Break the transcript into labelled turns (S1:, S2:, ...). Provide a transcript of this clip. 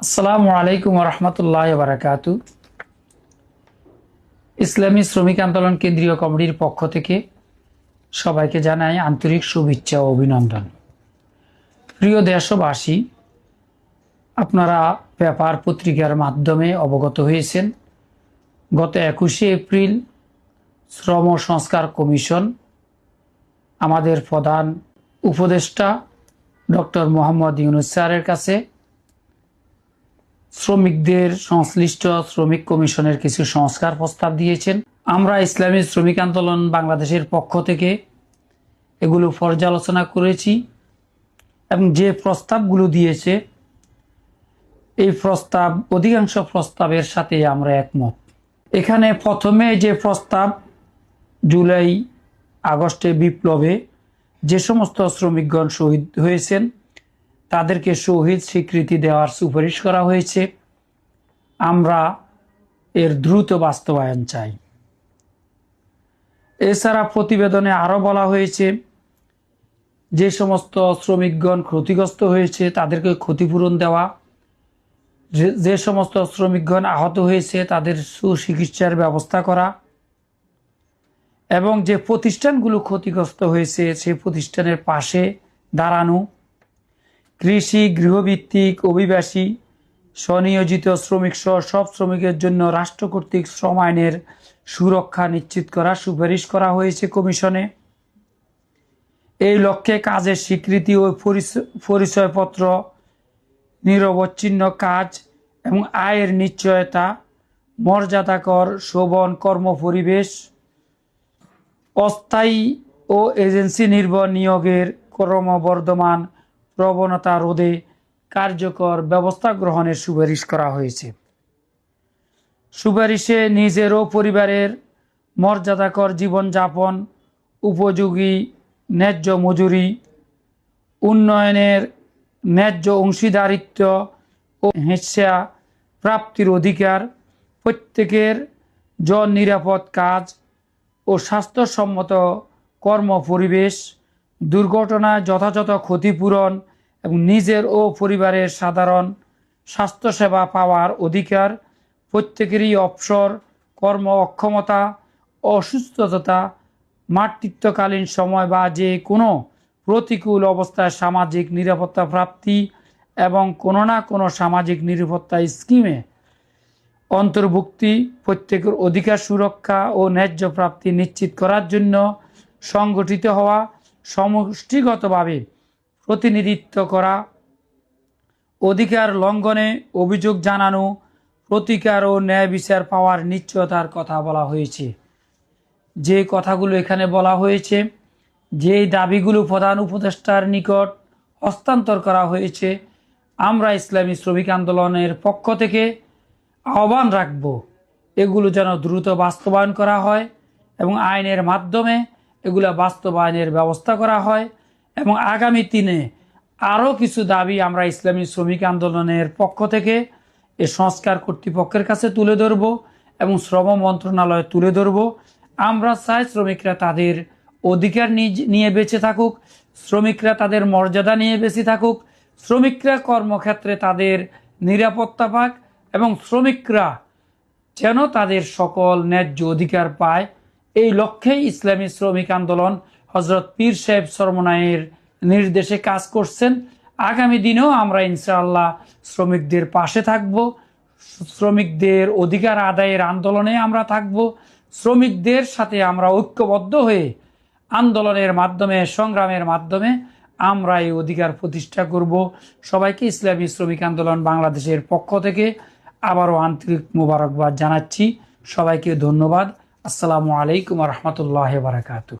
S1: আসসালামু আলাইকুম রহমতুল্লাহ বারাকাতু ইসলামী শ্রমিক আন্দোলন কেন্দ্রীয় কমিটির পক্ষ থেকে সবাইকে জানাই আন্তরিক শুভেচ্ছা ও অভিনন্দন। প্রিয় দেশবাসী, আপনারা পেপার পত্রিকার মাধ্যমে অবগত হয়েছেন, গত একুশে এপ্রিল শ্রম সংস্কার কমিশন আমাদের প্রধান উপদেষ্টা ডক্টর মোহাম্মদ ইউনুস স্যারের কাছে শ্রমিকদের সংশ্লিষ্ট শ্রমিক কমিশনের কিছু সংস্কার প্রস্তাব দিয়েছেন। আমরা ইসলামী শ্রমিক আন্দোলন বাংলাদেশের পক্ষ থেকে এগুলো পর্যালোচনা করেছি এবং যে প্রস্তাবগুলো দিয়েছে, এই প্রস্তাব, অধিকাংশ প্রস্তাবের সাথে আমরা একমত। এখানে প্রথমে যে প্রস্তাব জুলাই আগস্টে বিপ্লবে যে সমস্ত শ্রমিকগণ শহীদ হয়েছেন তাদেরকে শহীদ স্বীকৃতি দেওয়ার সুপারিশ করা হয়েছে। আমরা এর দ্রুত বাস্তবায়ন চাই। এছাড়া প্রতিবেদনে আরও বলা হয়েছে, যে সমস্ত শ্রমিকগণ ক্ষতিগ্রস্ত হয়েছে, তাদেরকে ক্ষতিপূরণ দেওয়া যে- সমস্ত শ্রমিকগণ আহত হয়েছে, তাদের সুচিকিৎসার ব্যবস্থা করা এবং যে প্রতিষ্ঠানগুলো ক্ষতিগ্রস্ত হয়েছে, সেই প্রতিষ্ঠানের পাশে দাঁড়ানো কৃষি, গৃহভিত্তিক, অভিবাসী, স্বনিয়োজিত শ্রমিক সহ সব শ্রমিকের জন্য রাষ্ট্র কর্তৃক শ্রম আইনের সুরক্ষা নিশ্চিত করা সুপারিশ করা হয়েছে কমিশনে। এই লক্ষ্যে কাজের স্বীকৃতি ও পরিচ- পরিচয়পত্র, নিরবচ্ছিন্ন কাজ এবং আয়ের নিশ্চয়তা মর্যাদাকর শোভন, কর্ম পরিবেশ, অস্থায়ী ও এজেন্সি নির্ভর নিয়োগের ক্রমবর্ধমান প্রবণতা রোধে কার্যকর ব্যবস্থা গ্রহণের সুপারিশ করা হয়েছে। সুপারিশে নিজের ও পরিবারের মর্যাদাকর জীবনযাপন, উপযোগী ন্যায্য মজুরি, উন্নয়নের ন্যায্য অংশীদারিত্ব ও হেঁচা প্রাপ্তির অধিকার প্রত্যেকের জন নিরাপদ কাজ ও স্বাস্থ্যসম্মত কর্ম পরিবেশ দুর্ঘটনায় যথাযথ ক্ষতিপূরণ এবং নিজের ও পরিবারের সাধারণ স্বাস্থ্যসেবা পাওয়ার অধিকার প্রত্যেকেরই অবসর, কর্ম অক্ষমতা, অসুস্থতা, মাতৃত্বকালীন সময় বা যে কোনো প্রতিকূল অবস্থায় সামাজিক নিরাপত্তা প্রাপ্তি এবং কোনো না কোনো সামাজিক নিরাপত্তা স্কিমে অন্তর্ভুক্তি, প্রত্যেকের অধিকার সুরক্ষা ও ন্যায্য প্রাপ্তি নিশ্চিত করার জন্য সংগঠিত হওয়া সমষ্টিগতভাবে প্রতিনিধিত্ব করা, অধিকার লঙ্ঘনে অভিযোগ জানানো, প্রতিকার ও ন্যায় বিচার পাওয়ার নিশ্চয়তার কথা বলা হয়েছে। যে কথাগুলো এখানে বলা হয়েছে, যে দাবিগুলো প্রধান উপদেষ্টার নিকট হস্তান্তর করা হয়েছে, আমরা ইসলামী শ্রমিক আন্দোলনের পক্ষ থেকে আহ্বান রাখব, এগুলো যেন দ্রুত বাস্তবায়ন করা হয় এবং আইনের মাধ্যমে এগুলো বাস্তবায়নের ব্যবস্থা করা হয়। এবং আগামী দিনে আরও কিছু দাবি আমরা ইসলামী শ্রমিক আন্দোলনের পক্ষ থেকে এ সংস্কার কর্তৃপক্ষের কাছে তুলে ধরব এবং শ্রম মন্ত্রণালয়ে তুলে ধরব। আমরা চাই শ্রমিকরা তাদের অধিকার নিয়ে বেঁচে থাকুক, শ্রমিকরা তাদের মর্যাদা নিয়ে বেঁচে থাকুক, শ্রমিকরা কর্মক্ষেত্রে তাদের নিরাপত্তা পাক এবং শ্রমিকরা যেন তাদের সকল ন্যায্য অধিকার পায়। এই লক্ষ্যেই ইসলামী শ্রমিক আন্দোলন হজরত পীর সাহেব সরমনায়ের নির্দেশে কাজ করছেন। আগামী দিনেও আমরা ইনশাআল্লাহ শ্রমিকদের পাশে থাকব। শ্রমিকদের অধিকার আদায়ের আন্দোলনে আমরা থাকব। শ্রমিকদের সাথে আমরা ঐক্যবদ্ধ হয়ে আন্দোলনের মাধ্যমে, সংগ্রামের মাধ্যমে আমরা এই অধিকার প্রতিষ্ঠা করব। সবাইকে ইসলামী শ্রমিক আন্দোলন বাংলাদেশের পক্ষ থেকে আবারও আন্তরিক মোবারকবাদ জানাচ্ছি। সবাইকে ধন্যবাদ। আসসালামু আলাইকুম রহমতুল্লাহ বারাকাতু